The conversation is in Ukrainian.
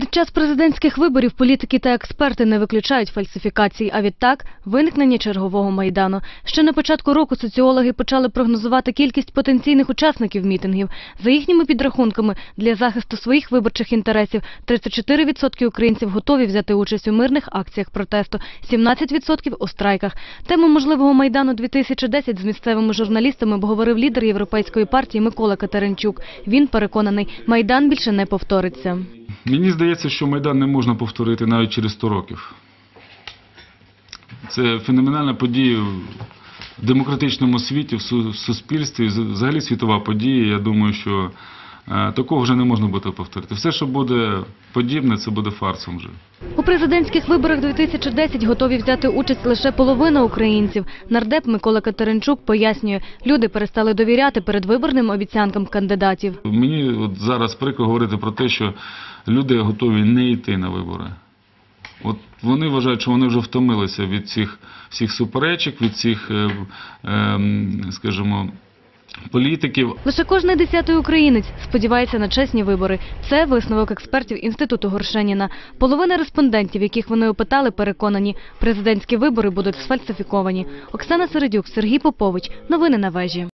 Під час президентських виборів політики та експерти не виключають фальсифікацій, а відтак виникнення чергового майдану. Ще на початку року соціологи почали прогнозувати кількість потенційних учасників мітингів. За їхніми підрахунками, для захисту своїх виборчих інтересів 34% українців готові взяти участь у мирних акціях протесту, 17% – у страйках. Тему можливого майдану 2010 з місцевими журналістами обговорив лідер європейської партії Микола Катеринчук. Він переконаний, майдан більше не повториться. Мені здається, що Майдан не можна повторити навіть через 100 років. Це феноменальна подія в демократичному світі, в суспільстві, взагалі світова подія. Я думаю, що такого вже не можна буде повторити. Все, що буде подібне, це буде фарсом вже. У президентських виборах 2010 готові взяти участь лише половина українців. Нардеп Микола Катеринчук пояснює, люди перестали довіряти передвиборним обіцянкам кандидатів. Мені от зараз прикро говорити про те, що люди готові не йти на вибори. От вони вважають, що вони вже втомилися від цих всіх суперечок, від цих, е, е, скажімо, політиків. Лише кожний десятий українець сподівається на чесні вибори. Це висновок експертів Інституту Горшеніна. Половина респондентів, яких вони опитали, переконані, президентські вибори будуть сфальсифіковані. Оксана Середюк, Сергій Попович. Новини на вежі.